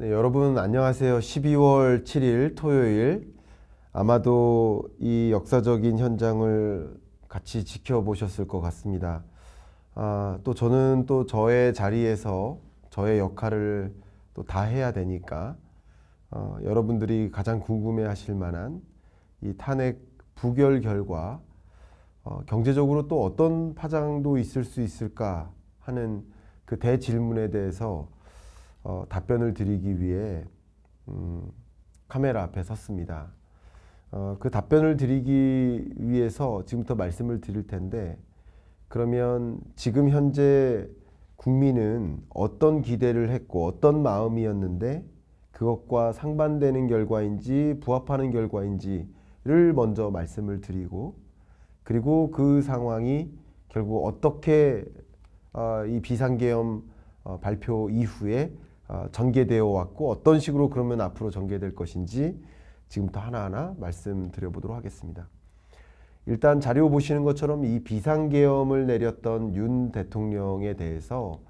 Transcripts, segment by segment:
네, 여러분 안녕하세요. 12월 7일 토요일 아마도 이 역사적인 현장을 같이 지켜보셨을 것 같습니다. 아, 또 저는 또 저의 자리에서 저의 역할을 또 다 해야 되니까 어, 여러분들이 가장 궁금해하실 만한 이 탄핵 부결 결과 어, 경제적으로 또 어떤 파장도 있을 수 있을까 하는 그 대질문에 대해서 어, 답변을 드리기 위해 음, 카메라 앞에 섰습니다. 어, 그 답변을 드리기 위해서 지금부터 말씀을 드릴 텐데 그러면 지금 현재 국민은 어떤 기대를 했고 어떤 마음이었는데 그것과 상반되는 결과인지 부합하는 결과인지를 먼저 말씀을 드리고 그리고 그 상황이 결국 어떻게 어, 이 비상계엄 어, 발표 이후에 어, 전개되어 왔고 어떤 식으로 그러면 앞으로 전개될 것인지 지금부터 하나하나 말씀드려 보도록 하겠습니다. 일단 자료 보시는 것처럼 이 비상계엄을 내렸던 윤 대통령에 대해서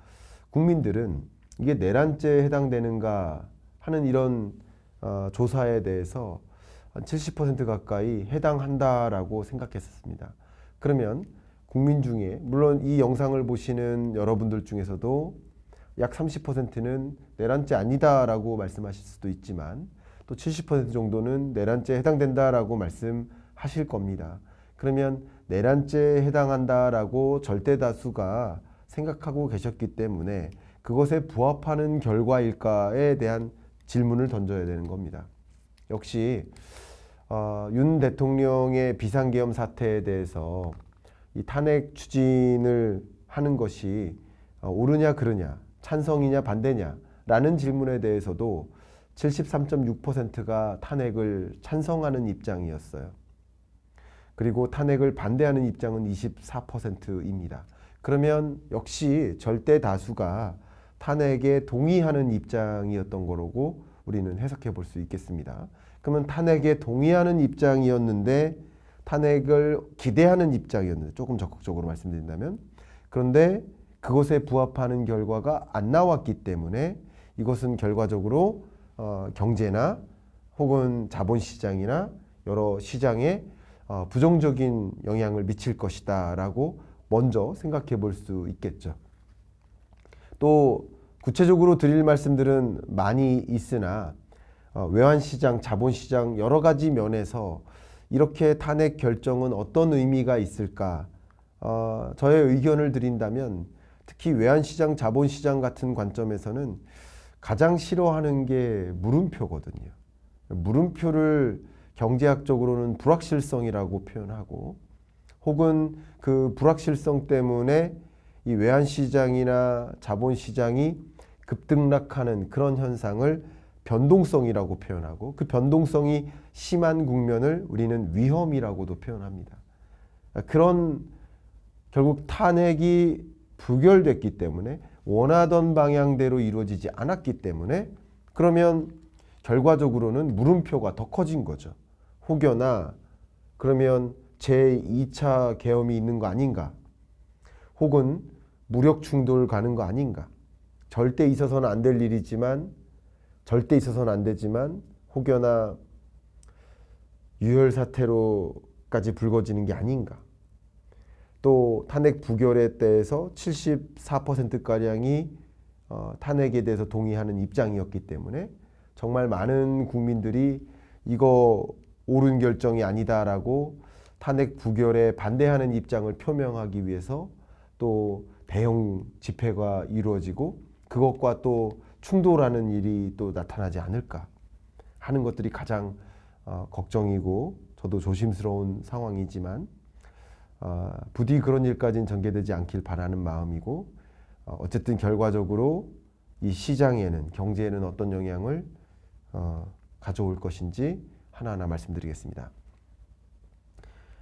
국민들은 이게 내란죄에 해당되는가 하는 이런 어, 조사에 대해서 한 70% 가까이 해당한다라고 생각했었습니다. 그러면 국민 중에 물론 이 영상을 보시는 여러분들 중에서도 약 30%는 내란죄 아니다라고 말씀하실 수도 있지만 또 70% 정도는 내란죄에 해당된다라고 말씀하실 겁니다. 그러면 내란죄에 해당한다라고 절대 다수가 생각하고 계셨기 때문에 그것에 부합하는 결과일까에 대한 질문을 던져야 되는 겁니다. 역시 어, 윤 대통령의 비상계엄 사태에 대해서 이 탄핵 추진을 하는 것이 어, 옳으냐 그르냐 찬성이냐 반대냐라는 질문에 대해서도 73.6%가 탄핵을 찬성하는 입장이었어요. 그리고 탄핵을 반대하는 입장은 24%입니다. 그러면 역시 절대 다수가 탄핵에 동의하는 입장이었던 거라고 우리는 해석해 볼 수 있겠습니다. 그러면 탄핵에 동의하는 입장이었는데 탄핵을 기대하는 입장이었는데 조금 적극적으로 말씀드린다면 그런데 그것에 부합하는 결과가 안 나왔기 때문에 이것은 결과적으로 어, 경제나 혹은 자본시장이나 여러 시장에 어, 부정적인 영향을 미칠 것이다라고 먼저 생각해 볼 수 있겠죠. 또 구체적으로 드릴 말씀들은 많이 있으나 어, 외환시장, 자본시장 여러 가지 면에서 이렇게 탄핵 결정은 어떤 의미가 있을까? 어, 저의 의견을 드린다면 특히 외환시장, 자본시장 같은 관점에서는 가장 싫어하는 게 물음표거든요. 물음표를 경제학적으로는 불확실성이라고 표현하고 혹은 그 불확실성 때문에 이 외환시장이나 자본시장이 급등락하는 그런 현상을 변동성이라고 표현하고 그 변동성이 심한 국면을 우리는 위험이라고도 표현합니다. 그런 결국 탄핵이 부결됐기 때문에 원하던 방향대로 이루어지지 않았기 때문에 그러면 결과적으로는 물음표가 더 커진 거죠. 혹여나 그러면 제2차 계엄이 있는 거 아닌가? 혹은 무력 충돌 가는 거 아닌가? 절대 있어서는 안 될 일이지만 절대 있어서는 안 되지만 혹여나 유혈 사태로까지 불거지는 게 아닌가? 또 탄핵 부결에 대해서 74%가량이 어, 탄핵에 대해서 동의하는 입장이었기 때문에 정말 많은 국민들이 이거 옳은 결정이 아니다라고 탄핵 부결에 반대하는 입장을 표명하기 위해서 또 대형 집회가 이루어지고 그것과 또 충돌하는 일이 또 나타나지 않을까 하는 것들이 가장 어, 걱정이고 저도 조심스러운 상황이지만 어, 부디 그런 일까지는 전개되지 않길 바라는 마음이고 어, 어쨌든 결과적으로 이 시장에는 경제에는 어떤 영향을 어, 가져올 것인지 하나하나 말씀드리겠습니다.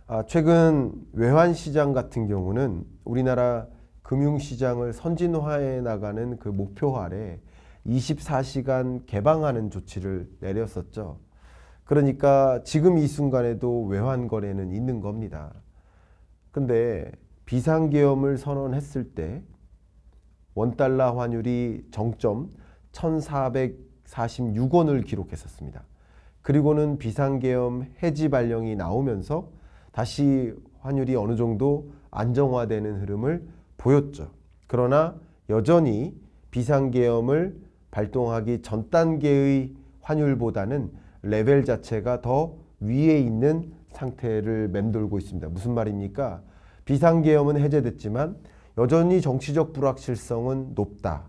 아, 최근 외환 시장 같은 경우는 우리나라 금융 시장을 선진화해 나가는 그 목표 아래 24시간 개방하는 조치를 내렸었죠. 그러니까 지금 이 순간에도 외환 거래는 있는 겁니다. 근데 비상계엄을 선언했을 때 원달러 환율이 정점 346원을 기록했었습니다. 그리고는 비상계엄 해지 발령이 나오면서 다시 환율이 어느 정도 안정화되는 흐름을 보였죠. 그러나 여전히 비상계엄을 발동하기 전 단계의 환율보다는 레벨 자체가 더 위에 있는 상태를 맴돌고 있습니다. 무슨 말입니까? 비상계엄은 해제됐지만 여전히 정치적 불확실성은 높다.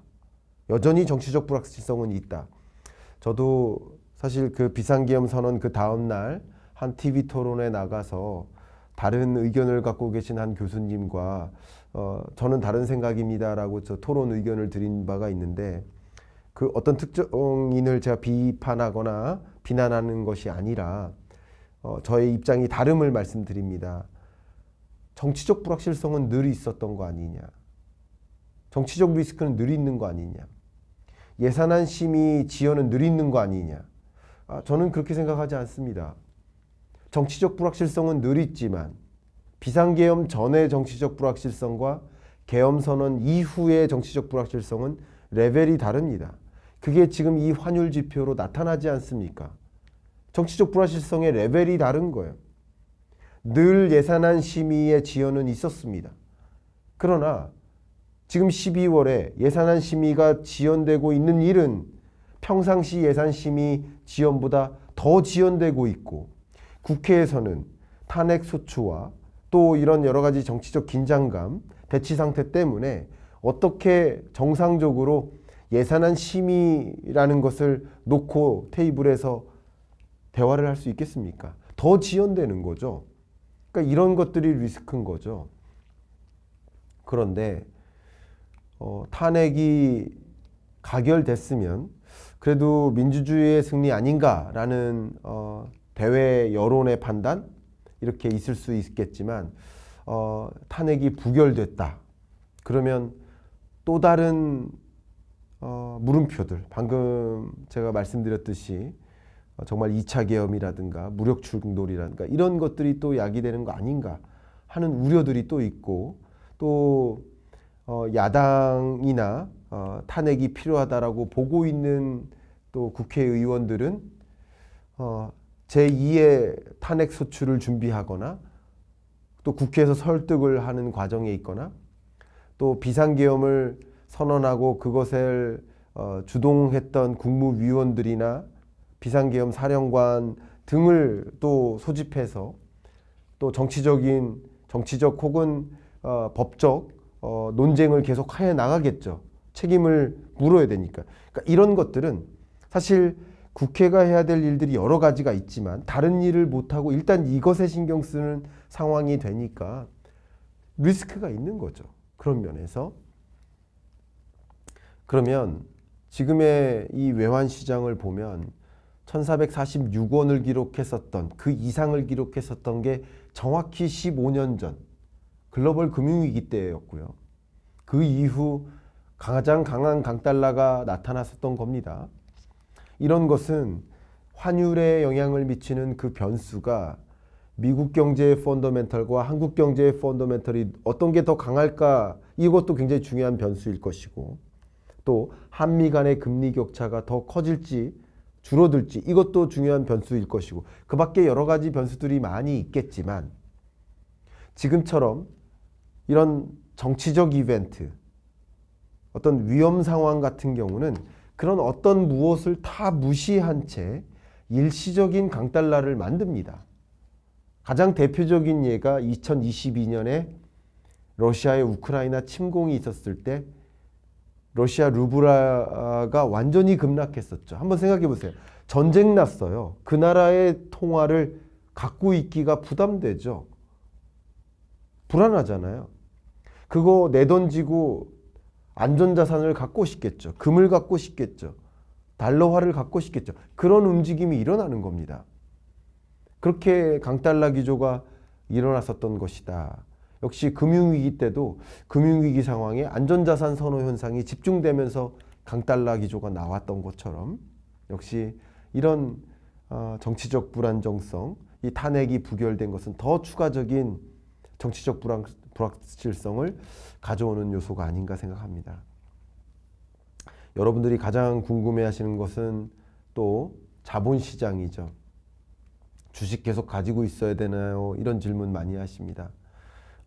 여전히 정치적 불확실성은 있다. 저도 사실 그 비상계엄 선언 그 다음 날 한 TV 토론에 나가서 다른 의견을 갖고 계신 한 교수님과 어, 저는 다른 생각입니다라고 저 토론 의견을 드린 바가 있는데 그 어떤 특정인을 제가 비판하거나 비난하는 것이 아니라 어, 저의 입장이 다름을 말씀드립니다. 정치적 불확실성은 늘 있었던 거 아니냐. 정치적 리스크는 늘 있는 거 아니냐. 예산안 심의 지연은 늘 있는 거 아니냐. 아, 저는 그렇게 생각하지 않습니다. 정치적 불확실성은 늘 있지만 비상계엄 전의 정치적 불확실성과 계엄 선언 이후의 정치적 불확실성은 레벨이 다릅니다. 그게 지금 이 환율 지표로 나타나지 않습니까? 정치적 불확실성의 레벨이 다른 거예요. 늘 예산안 심의의 지연은 있었습니다. 그러나 지금 12월에 예산안 심의가 지연되고 있는 일은 평상시 예산 심의 지연보다 더 지연되고 있고 국회에서는 탄핵 소추와 또 이런 여러 가지 정치적 긴장감, 대치 상태 때문에 어떻게 정상적으로 예산안 심의라는 것을 놓고 테이블에서 대화를 할 수 있겠습니까? 더 지연되는 거죠. 그러니까 이런 것들이 리스크인 거죠. 그런데 어, 탄핵이 가결됐으면 그래도 민주주의의 승리 아닌가라는 어, 대외 여론의 판단 이렇게 있을 수 있겠지만 어, 탄핵이 부결됐다. 그러면 또 다른 어, 물음표들 방금 제가 말씀드렸듯이 어, 정말 2차 계엄이라든가 무력 충돌이라든가 이런 것들이 또 야기되는 거 아닌가 하는 우려들이 또 있고 또 어, 야당이나 어, 탄핵이 필요하다라고 보고 있는 또 국회의원들은 어, 제2의 탄핵 소추를 준비하거나 또 국회에서 설득을 하는 과정에 있거나 또 비상계엄을 선언하고 그것을 어, 주동했던 국무위원들이나 비상계엄 사령관 등을 또 소집해서 또 정치적인 정치적 혹은 어, 법적 어, 논쟁을 계속 해 나가겠죠. 책임을 물어야 되니까. 그러니까 이런 것들은 사실 국회가 해야 될 일들이 여러 가지가 있지만 다른 일을 못하고 일단 이것에 신경 쓰는 상황이 되니까 리스크가 있는 거죠. 그런 면에서. 그러면 지금의 이 외환 시장을 보면 1446원을 기록했었던 그 이상을 기록했었던 게 정확히 15년 전 글로벌 금융위기 때였고요. 그 이후 가장 강한 강달러가 나타났었던 겁니다. 이런 것은 환율에 영향을 미치는 그 변수가 미국 경제의 펀더멘털과 한국 경제의 펀더멘털이 어떤 게 더 강할까 이것도 굉장히 중요한 변수일 것이고 또 한미 간의 금리 격차가 더 커질지 줄어들지 이것도 중요한 변수일 것이고 그 밖에 여러 가지 변수들이 많이 있겠지만 지금처럼 이런 정치적 이벤트 어떤 위험 상황 같은 경우는 그런 어떤 무엇을 다 무시한 채 일시적인 강달러를 만듭니다. 가장 대표적인 예가 2022년에 러시아의 우크라이나 침공이 있었을 때 러시아 루브라가 완전히 급락했었죠. 한번 생각해 보세요. 전쟁 났어요. 그 나라의 통화를 갖고 있기가 부담되죠. 불안하잖아요. 그거 내던지고 안전자산을 갖고 싶겠죠. 금을 갖고 싶겠죠. 달러화를 갖고 싶겠죠. 그런 움직임이 일어나는 겁니다. 그렇게 강달러 기조가 일어났었던 것이다. 역시 금융위기 때도 금융위기 상황에 안전자산 선호 현상이 집중되면서 강달러 기조가 나왔던 것처럼 역시 이런 어, 정치적 불안정성, 이 탄핵이 부결된 것은 더 추가적인 정치적 불안, 불확실성을 가져오는 요소가 아닌가 생각합니다. 여러분들이 가장 궁금해하시는 것은 또 자본시장이죠. 주식 계속 가지고 있어야 되나요? 이런 질문 많이 하십니다.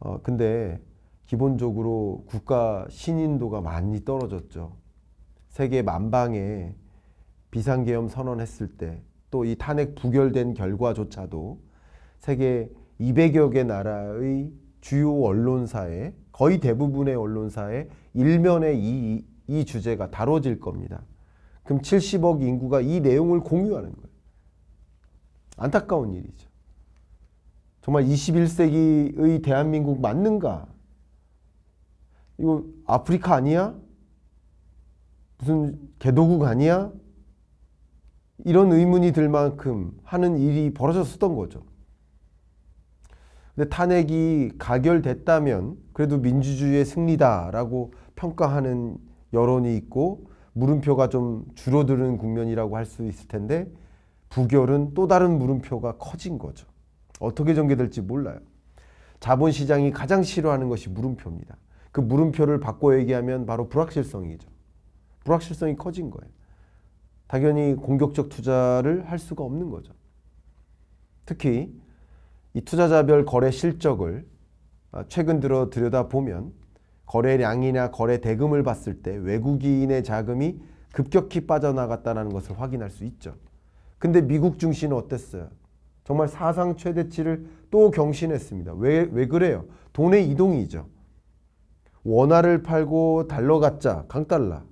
어, 근데 기본적으로 국가 신인도가 많이 떨어졌죠. 세계 만방에 비상계엄 선언했을 때 또 이 탄핵 부결된 결과조차도 세계 200여 개 나라의 주요 언론사에 거의 대부분의 언론사에 일면에 이, 이 주제가 다뤄질 겁니다. 그럼 70억 인구가 이 내용을 공유하는 거예요. 안타까운 일이죠. 정말 21세기의 대한민국 맞는가? 이거 아프리카 아니야? 무슨 개도국 아니야? 이런 의문이 들 만큼 하는 일이 벌어졌었던 거죠. 근데 탄핵이 가결됐다면 그래도 민주주의의 승리다라고 평가하는 여론이 있고 물음표가 좀 줄어드는 국면이라고 할 수 있을 텐데 부결은 또 다른 물음표가 커진 거죠. 어떻게 전개될지 몰라요. 자본시장이 가장 싫어하는 것이 물음표입니다. 그 물음표를 바꿔 얘기하면 바로 불확실성이죠. 불확실성이 커진 거예요. 당연히 공격적 투자를 할 수가 없는 거죠. 특히 이 투자자별 거래 실적을 아, 최근 들어 들여다 보면 거래량이나 거래 대금을 봤을 때 외국인의 자금이 급격히 빠져나갔다는 것을 확인할 수 있죠. 근데 미국 증시는 어땠어요? 정말 사상 최대치를 또 경신했습니다. 왜, 왜 그래요? 돈의 이동이죠. 원화를 팔고 달러 갖자, 강달러.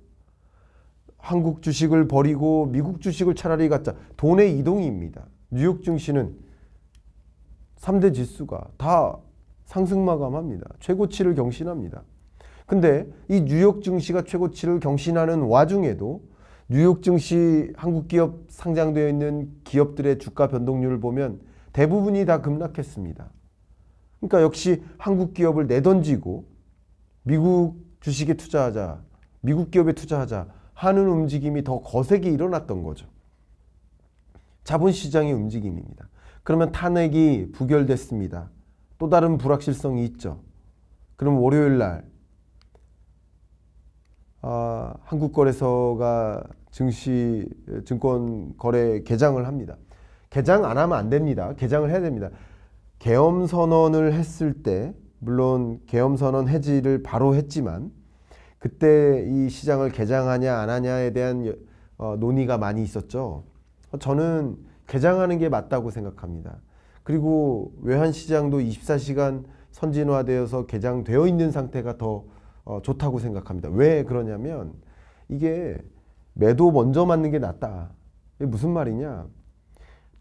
한국 주식을 버리고 미국 주식을 차라리 갖자. 돈의 이동입니다. 뉴욕 증시는 3대 지수가 다 상승 마감합니다. 최고치를 경신합니다. 근데 이 뉴욕 증시가 최고치를 경신하는 와중에도 뉴욕 증시 한국 기업 상장되어 있는 기업들의 주가 변동률을 보면 대부분이 다 급락했습니다. 그러니까 역시 한국 기업을 내던지고 미국 주식에 투자하자, 미국 기업에 투자하자 하는 움직임이 더 거세게 일어났던 거죠. 자본시장의 움직임입니다. 그러면 탄핵이 부결됐습니다. 또 다른 불확실성이 있죠. 그럼 월요일 날 아, 한국거래소가 증시 증권 거래 개장을 합니다. 개장 안 하면 안 됩니다. 개장을 해야 됩니다. 계엄 선언을 했을 때 물론 계엄 선언 해지를 바로 했지만 그때 이 시장을 개장하냐 안 하냐에 대한 어, 논의가 많이 있었죠. 저는 개장하는 게 맞다고 생각합니다. 그리고 외환 시장도 24시간 선진화되어서 개장되어 있는 상태가 더 어, 좋다고 생각합니다. 왜 그러냐면 이게 매도 먼저 맞는 게 낫다. 이게 무슨 말이냐?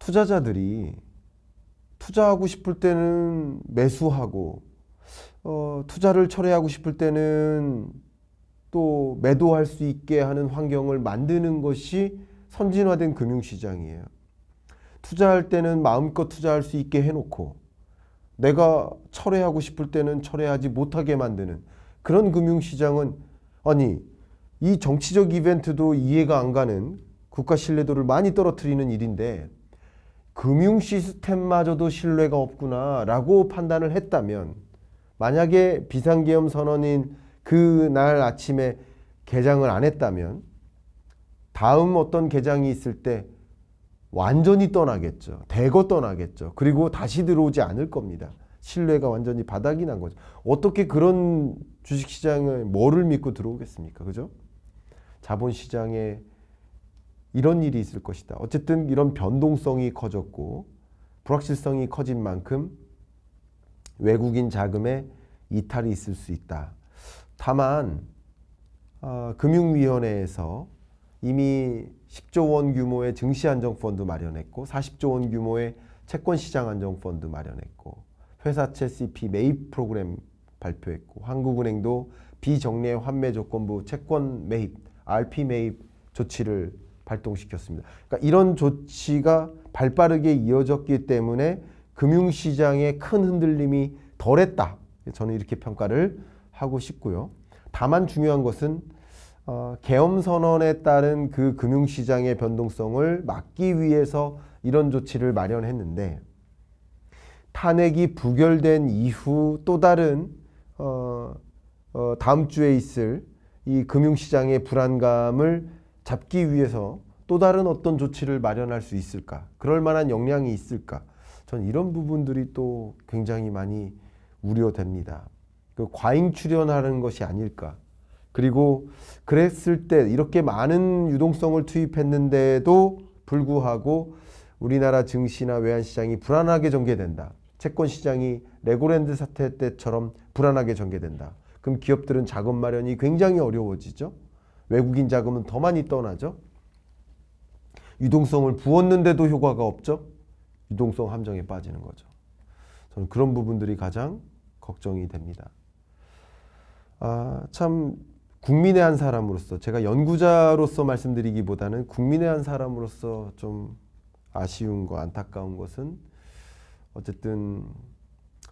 투자자들이 투자하고 싶을 때는 매수하고 어, 투자를 철회하고 싶을 때는 또 매도할 수 있게 하는 환경을 만드는 것이 선진화된 금융시장이에요. 투자할 때는 마음껏 투자할 수 있게 해놓고 내가 철회하고 싶을 때는 철회하지 못하게 만드는 그런 금융시장은 아니 이 정치적 이벤트도 이해가 안 가는 국가 신뢰도를 많이 떨어뜨리는 일인데 금융 시스템마저도 신뢰가 없구나라고 판단을 했다면 만약에 비상계엄 선언인 그 날 아침에 개장을 안 했다면 다음 어떤 개장이 있을 때 완전히 떠나겠죠. 대거 떠나겠죠. 그리고 다시 들어오지 않을 겁니다. 신뢰가 완전히 바닥이 난 거죠. 어떻게 그런 주식시장에 뭐를 믿고 들어오겠습니까? 그죠? 자본시장에 이런 일이 있을 것이다. 어쨌든 이런 변동성이 커졌고 불확실성이 커진 만큼 외국인 자금에 이탈이 있을 수 있다. 다만 어, 금융위원회에서 이미 10조 원 규모의 증시안정펀드 마련했고 40조 원 규모의 채권시장안정펀드 마련했고 회사채 CP 매입 프로그램 발표했고 한국은행도 비정례 환매 조건부 채권 매입 RP 매입 조치를 발동시켰습니다. 그러니까 이런 조치가 발빠르게 이어졌기 때문에 금융시장의 큰 흔들림이 덜했다. 저는 이렇게 평가를 하고 싶고요. 다만 중요한 것은 어, 계엄 선언에 따른 그 금융시장의 변동성을 막기 위해서 이런 조치를 마련했는데 탄핵이 부결된 이후 또 다른 어, 어, 다음 주에 있을 이 금융시장의 불안감을 잡기 위해서 또 다른 어떤 조치를 마련할 수 있을까? 그럴 만한 역량이 있을까? 전 이런 부분들이 또 굉장히 많이 우려됩니다. 그 과잉 출연하는 것이 아닐까? 그리고 그랬을 때 이렇게 많은 유동성을 투입했는데도 불구하고 우리나라 증시나 외환시장이 불안하게 전개된다. 채권 시장이 레고랜드 사태 때처럼 불안하게 전개된다. 그럼 기업들은 자금 마련이 굉장히 어려워지죠. 외국인 자금은 더 많이 떠나죠. 유동성을 부었는데도 효과가 없죠. 유동성 함정에 빠지는 거죠. 저는 그런 부분들이 가장 걱정이 됩니다. 아, 참 국민의 한 사람으로서 제가 연구자로서 말씀드리기보다는 국민의 한 사람으로서 좀 아쉬운 거 안타까운 것은 어쨌든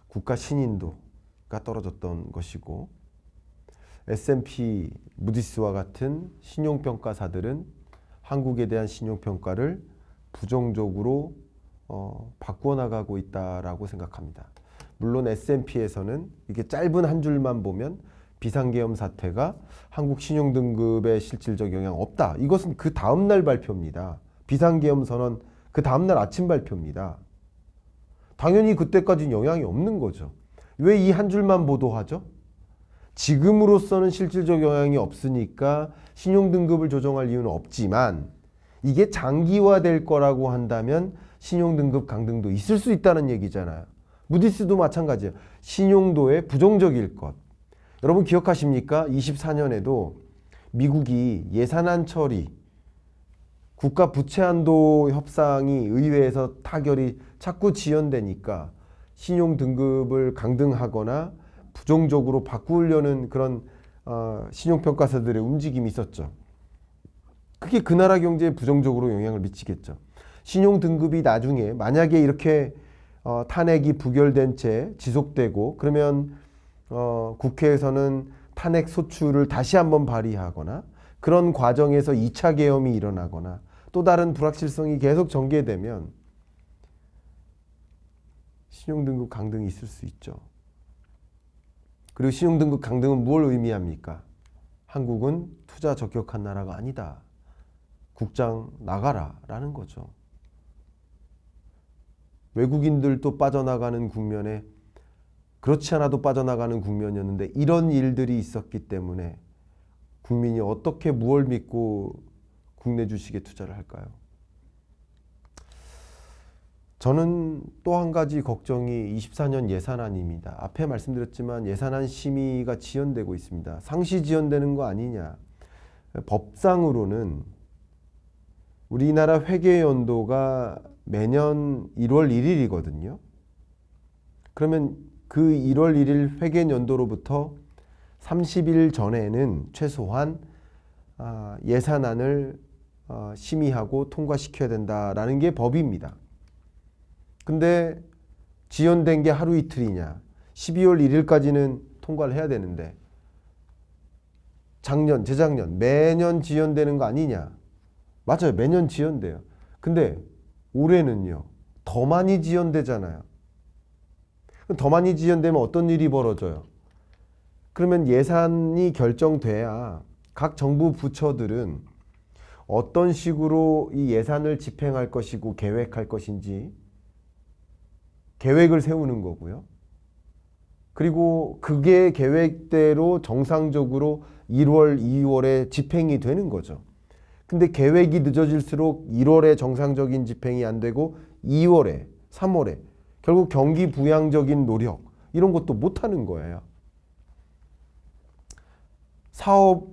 국가 신인도가 떨어졌던 것이고 S&P 무디스와 같은 신용평가사들은 한국에 대한 신용평가를 부정적으로 어, 바꾸어 나가고 있다라고 생각합니다. 물론 S&P에서는 이게 짧은 한 줄만 보면 비상계엄 사태가 한국 신용 등급에 실질적 영향 없다. 이것은 그 다음 날 발표입니다. 비상계엄 선언 그 다음 날 아침 발표입니다. 당연히 그때까지는 영향이 없는 거죠. 왜 이 한 줄만 보도하죠? 지금으로서는 실질적 영향이 없으니까 신용등급을 조정할 이유는 없지만 이게 장기화될 거라고 한다면 신용등급 강등도 있을 수 있다는 얘기잖아요. 무디스도 마찬가지예요. 신용도에 부정적일 것. 여러분 기억하십니까? 24년에도 미국이 예산안 처리, 국가 부채 한도 협상이 의회에서 타결이 자꾸 지연되니까 신용 등급을 강등하거나 부정적으로 바꾸려는 그런 어, 신용평가사들의 움직임이 있었죠. 그게 그 나라 경제에 부정적으로 영향을 미치겠죠. 신용 등급이 나중에 만약에 이렇게 어, 탄핵이 부결된 채 지속되고 그러면 어, 국회에서는 탄핵 소추를 다시 한번 발의하거나 그런 과정에서 2차 계엄이 일어나거나 또 다른 불확실성이 계속 전개되면 신용등급 강등이 있을 수 있죠. 그리고 신용등급 강등은 뭘 의미합니까? 한국은 투자 적격한 나라가 아니다. 국장 나가라 라는 거죠. 외국인들도 빠져나가는 국면에 그렇지 않아도 빠져나가는 국면이었는데 이런 일들이 있었기 때문에 국민이 어떻게 무얼 믿고 국내 주식에 투자를 할까요? 저는 또 한 가지 걱정이 24년 예산안입니다. 앞에 말씀드렸지만 예산안 심의가 지연되고 있습니다. 상시 지연되는 거 아니냐? 법상으로는 우리나라 회계 연도가 매년 1월 1일이거든요. 그러면 그 1월 1일 회계 연도로부터 30일 전에는 최소한 아, 예산안을 어, 심의하고 통과시켜야 된다라는 게 법입니다. 근데 지연된 게 하루 이틀이냐? 12월 1일까지는 통과를 해야 되는데 작년, 재작년 매년 지연되는 거 아니냐? 맞아요. 매년 지연돼요. 근데 올해는요. 더 많이 지연되잖아요. 더 많이 지연되면 어떤 일이 벌어져요? 그러면 예산이 결정돼야 각 정부 부처들은 어떤 식으로 이 예산을 집행할 것이고 계획할 것인지 계획을 세우는 거고요. 그리고 그게 계획대로 정상적으로 1월, 2월에 집행이 되는 거죠. 근데 계획이 늦어질수록 1월에 정상적인 집행이 안 되고 2월에, 3월에 결국 경기 부양적인 노력 이런 것도 못 하는 거예요. 사업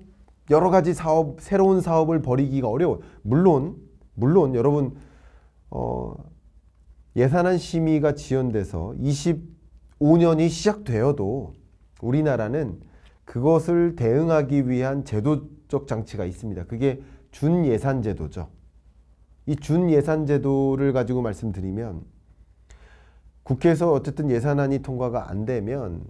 여러 가지 사업 새로운 사업을 벌이기가 어려워. 물론 물론 여러분 어, 예산안 심의가 지연돼서 25년이 시작되어도 우리나라는 그것을 대응하기 위한 제도적 장치가 있습니다. 그게 준예산 제도죠. 이 준예산 제도를 가지고 말씀드리면 국회에서 어쨌든 예산안이 통과가 안 되면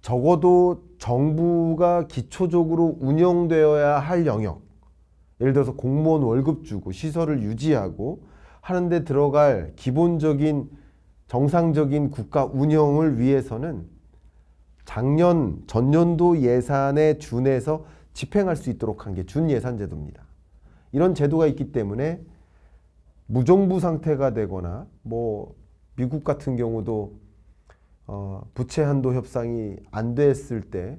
적어도 정부가 기초적으로 운영되어야 할 영역 예를 들어서 공무원 월급 주고 시설을 유지하고 하는데 들어갈 기본적인 정상적인 국가 운영을 위해서는 작년 전년도 예산에 준해서 집행할 수 있도록 한 게 준예산 제도입니다. 이런 제도가 있기 때문에 무정부 상태가 되거나 뭐 미국 같은 경우도 어, 부채 한도 협상이 안 됐을 때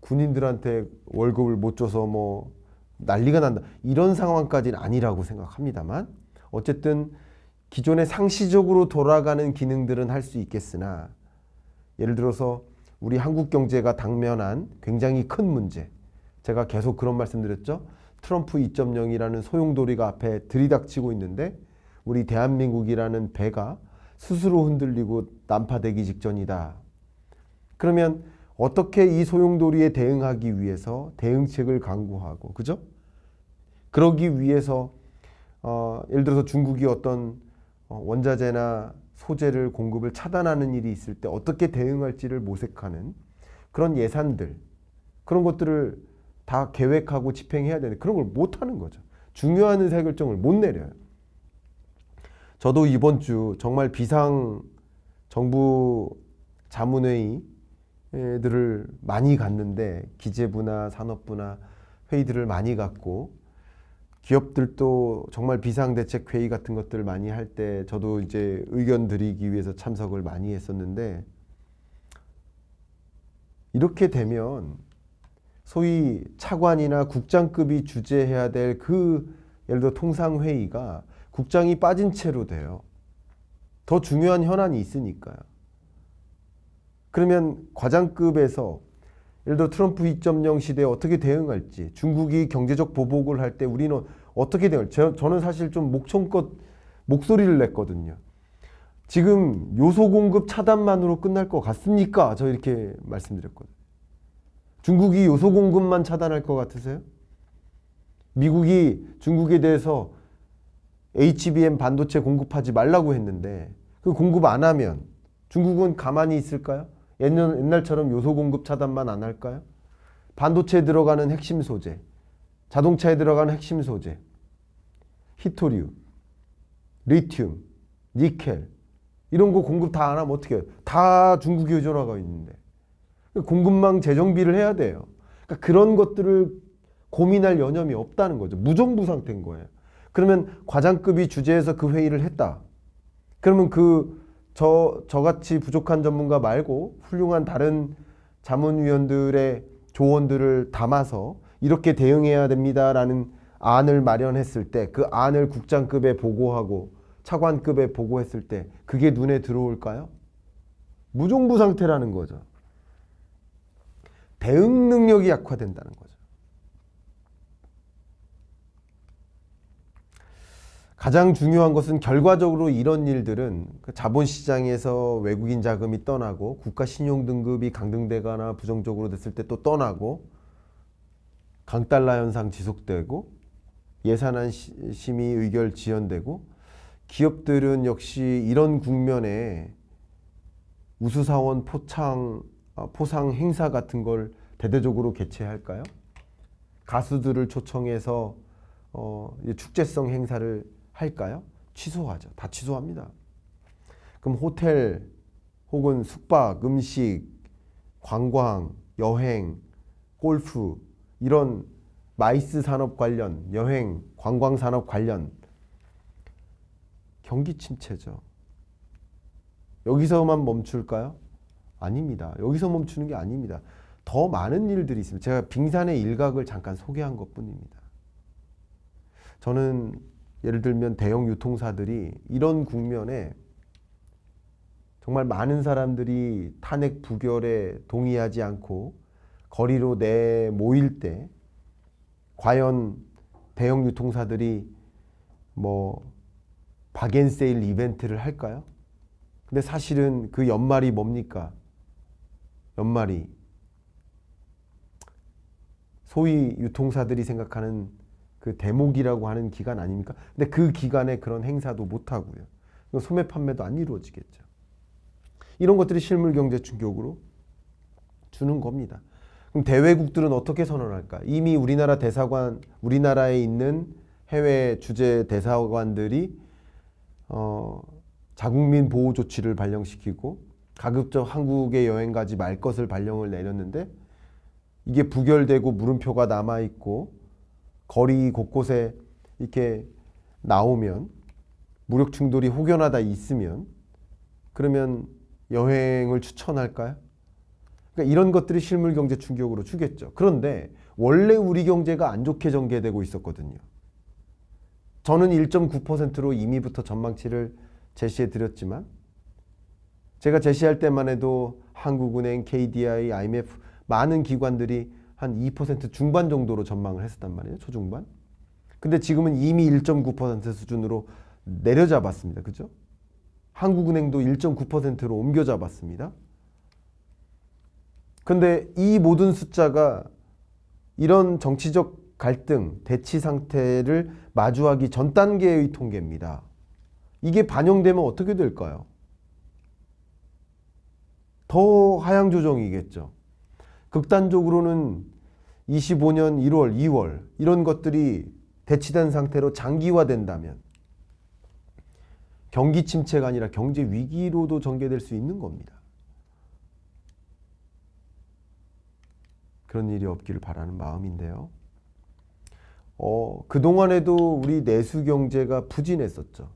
군인들한테 월급을 못 줘서 뭐 난리가 난다 이런 상황까지는 아니라고 생각합니다만 어쨌든 기존에 상시적으로 돌아가는 기능들은 할 수 있겠으나 예를 들어서 우리 한국 경제가 당면한 굉장히 큰 문제 제가 계속 그런 말씀드렸죠 트럼프 2.0이라는 소용돌이가 앞에 들이닥치고 있는데 우리 대한민국이라는 배가 스스로 흔들리고 난파되기 직전이다. 그러면 어떻게 이 소용돌이에 대응하기 위해서 대응책을 강구하고 그죠? 그러기 위해서 어, 예를 들어서 중국이 어떤 어, 원자재나 소재를 공급을 차단하는 일이 있을 때 어떻게 대응할지를 모색하는 그런 예산들 그런 것들을 다 계획하고 집행해야 되는데 그런 걸 못 하는 거죠. 중요한 의사결정을 못 내려요. 저도 이번 주 정말 비상 정부 자문회의들을 많이 갔는데 기재부나 산업부나 회의들을 많이 갔고 기업들도 정말 비상대책 회의 같은 것들을 많이 할 때 저도 이제 의견 드리기 위해서 참석을 많이 했었는데 이렇게 되면 소위 차관이나 국장급이 주재해야 될 그 예를 들어 통상회의가 국장이 빠진 채로 돼요. 더 중요한 현안이 있으니까요. 그러면 과장급에서 예를 들어 트럼프 2.0 시대에 어떻게 대응할지 중국이 경제적 보복을 할 때 우리는 어떻게 대응할지 저- 저는 사실 좀 목청껏 목소리를 냈거든요. 지금 요소 공급 차단만으로 끝날 것 같습니까? 저 이렇게 말씀드렸거든요. 중국이 요소 공급만 차단할 것 같으세요? 미국이 중국에 대해서 HBM 반도체 공급하지 말라고 했는데 그 공급 안 하면 중국은 가만히 있을까요? 옛날, 옛날처럼 요소 공급 차단만 안 할까요? 반도체에 들어가는 핵심 소재, 자동차에 들어가는 핵심 소재, 히토류, 리튬, 니켈 이런 거 공급 다 안 하면 어떻게 해요? 다 중국이 의존하고 있는데 공급망 재정비를 해야 돼요. 그러니까 그런 것들을 고민할 여념이 없다는 거죠. 무정부 상태인 거예요. 그러면 과장급이 주재해서 그 회의를 했다. 그러면 그 저 저같이 부족한 전문가 말고 훌륭한 다른 자문위원들의 조언들을 담아서 이렇게 대응해야 됩니다라는 안을 마련했을 때 그 안을 국장급에 보고하고 차관급에 보고했을 때 그게 눈에 들어올까요? 무정부 상태라는 거죠. 대응 능력이 약화된다는 거죠. 가장 중요한 것은 결과적으로 이런 일들은 그 자본시장에서 외국인 자금이 떠나고 국가 신용 등급이 강등되거나 부정적으로 됐을 때 또 떠나고 강달러 현상 지속되고 예산안 시- 심의 의결 지연되고 기업들은 역시 이런 국면에 우수사원 포창 아, 포상 행사 같은 걸 대대적으로 개최할까요? 가수들을 초청해서 어, 축제성 행사를 할까요? 취소하죠. 다 취소합니다. 그럼 호텔 혹은 숙박, 음식, 관광, 여행, 골프 이런 마이스 산업 관련, 여행, 관광 산업 관련 경기 침체죠. 여기서만 멈출까요? 아닙니다. 여기서 멈추는 게 아닙니다. 더 많은 일들이 있습니다. 제가 빙산의 일각을 잠깐 소개한 것 뿐입니다. 저는 예를 들면 대형 유통사들이 이런 국면에 정말 많은 사람들이 탄핵 부결에 동의하지 않고 거리로 내 모일 때 과연 대형 유통사들이 뭐 박앤세일 이벤트를 할까요? 근데 사실은 그 연말이 뭡니까? 연말이 소위 유통사들이 생각하는 그 대목이라고 하는 기간 아닙니까? 근데 그 기간에 그런 행사도 못 하고요. 소매 판매도 안 이루어지겠죠. 이런 것들이 실물 경제 충격으로 주는 겁니다. 그럼 대외국들은 어떻게 선언할까? 이미 우리나라 대사관, 우리나라에 있는 해외 주재 대사관들이 어, 자국민 보호 조치를 발령시키고 가급적 한국에 여행 가지 말 것을 발령을 내렸는데 이게 부결되고 물음표가 남아 있고 거리 곳곳에 이렇게 나오면 무력 충돌이 혹여나다 있으면 그러면 여행을 추천할까요? 그러니까 이런 것들이 실물 경제 충격으로 주겠죠. 그런데 원래 우리 경제가 안 좋게 전개되고 있었거든요. 저는 1.9%로 이미부터 전망치를 제시해 드렸지만 제가 제시할 때만 해도 한국은행, KDI, IMF 많은 기관들이 한 2% 중반 정도로 전망을 했었단 말이에요. 초중반. 근데 지금은 이미 1.9% 수준으로 내려잡았습니다. 그죠? 한국은행도 1.9%로 옮겨 잡았습니다. 근데 이 모든 숫자가 이런 정치적 갈등, 대치 상태를 마주하기 전 단계의 통계입니다. 이게 반영되면 어떻게 될까요? 더 하향 조정이겠죠. 극단적으로는 25년 1월, 2월 이런 것들이 대치된 상태로 장기화된다면 경기 침체가 아니라 경제 위기로도 전개될 수 있는 겁니다. 그런 일이 없기를 바라는 마음인데요. 어, 그동안에도 우리 내수 경제가 부진했었죠.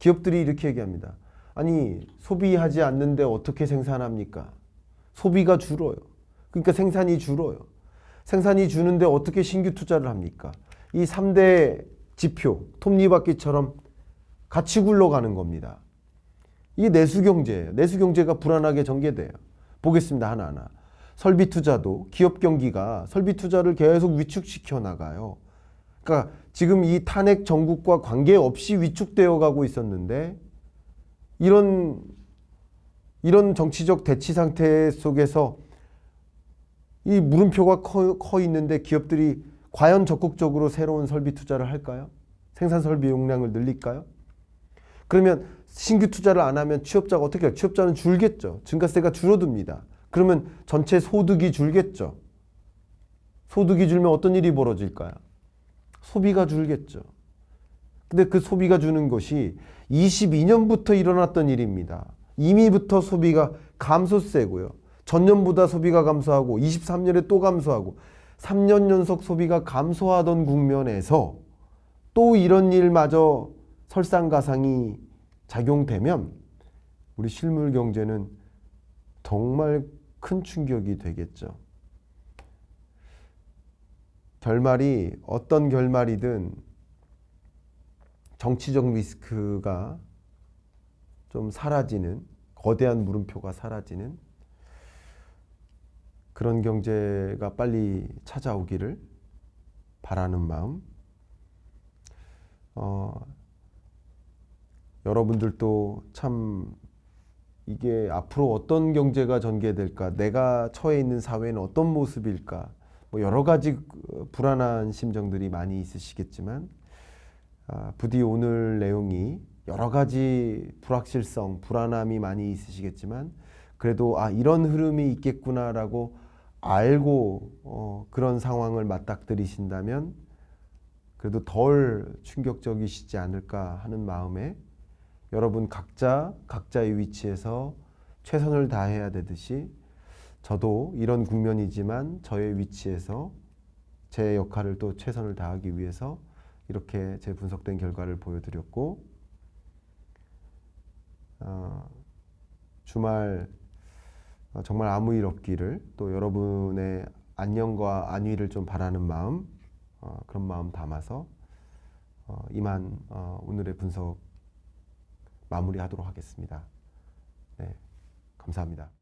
기업들이 이렇게 얘기합니다. 아니, 소비하지 않는데 어떻게 생산합니까? 소비가 줄어요. 그러니까 생산이 줄어요. 생산이 주는데 어떻게 신규 투자를 합니까? 이 3대 지표, 톱니바퀴처럼 같이 굴러가는 겁니다. 이게 내수 경제예요. 내수 경제가 불안하게 전개돼요. 보겠습니다. 하나하나. 설비 투자도 기업 경기가 설비 투자를 계속 위축시켜 나가요. 그러니까 지금 이 탄핵 정국과 관계없이 위축되어 가고 있었는데 이런 이런 정치적 대치 상태 속에서 이 물음표가 커, 커 있는데 기업들이 과연 적극적으로 새로운 설비 투자를 할까요? 생산 설비 용량을 늘릴까요? 그러면 신규 투자를 안 하면 취업자가 어떻게 해요? 취업자는 줄겠죠. 증가세가 줄어듭니다. 그러면 전체 소득이 줄겠죠. 소득이 줄면 어떤 일이 벌어질까요? 소비가 줄겠죠. 근데 그 소비가 주는 것이 22년부터 일어났던 일입니다. 이미부터 소비가 감소세고요. 전년보다 소비가 감소하고 23년에 또 감소하고 3년 연속 소비가 감소하던 국면에서 또 이런 일마저 설상가상이 작용되면 우리 실물 경제는 정말 큰 충격이 되겠죠. 결말이 어떤 결말이든 정치적 리스크가 좀 사라지는 거대한 물음표가 사라지는 그런 경제가 빨리 찾아오기를 바라는 마음. 어, 여러분들도 참 이게 앞으로 어떤 경제가 전개될까, 내가 처해 있는 사회는 어떤 모습일까, 뭐 여러 가지 그 불안한 심정들이 많이 있으시겠지만, 아, 부디 오늘 내용이 여러 가지 불확실성, 불안함이 많이 있으시겠지만, 그래도 아, 이런 흐름이 있겠구나라고 알고 어, 그런 상황을 맞닥뜨리신다면, 그래도 덜 충격적이시지 않을까 하는 마음에 여러분 각자 각자의 위치에서 최선을 다해야 되듯이 저도 이런 국면이지만 저의 위치에서 제 역할을 또 최선을 다하기 위해서 이렇게 제 분석된 결과를 보여드렸고 어, 주말 어, 정말 아무 일 없기를 또 여러분의 안녕과 안위를 좀 바라는 마음 어, 그런 마음 담아서 어, 이만 어, 오늘의 분석 마무리하도록 하겠습니다. 네, 감사합니다.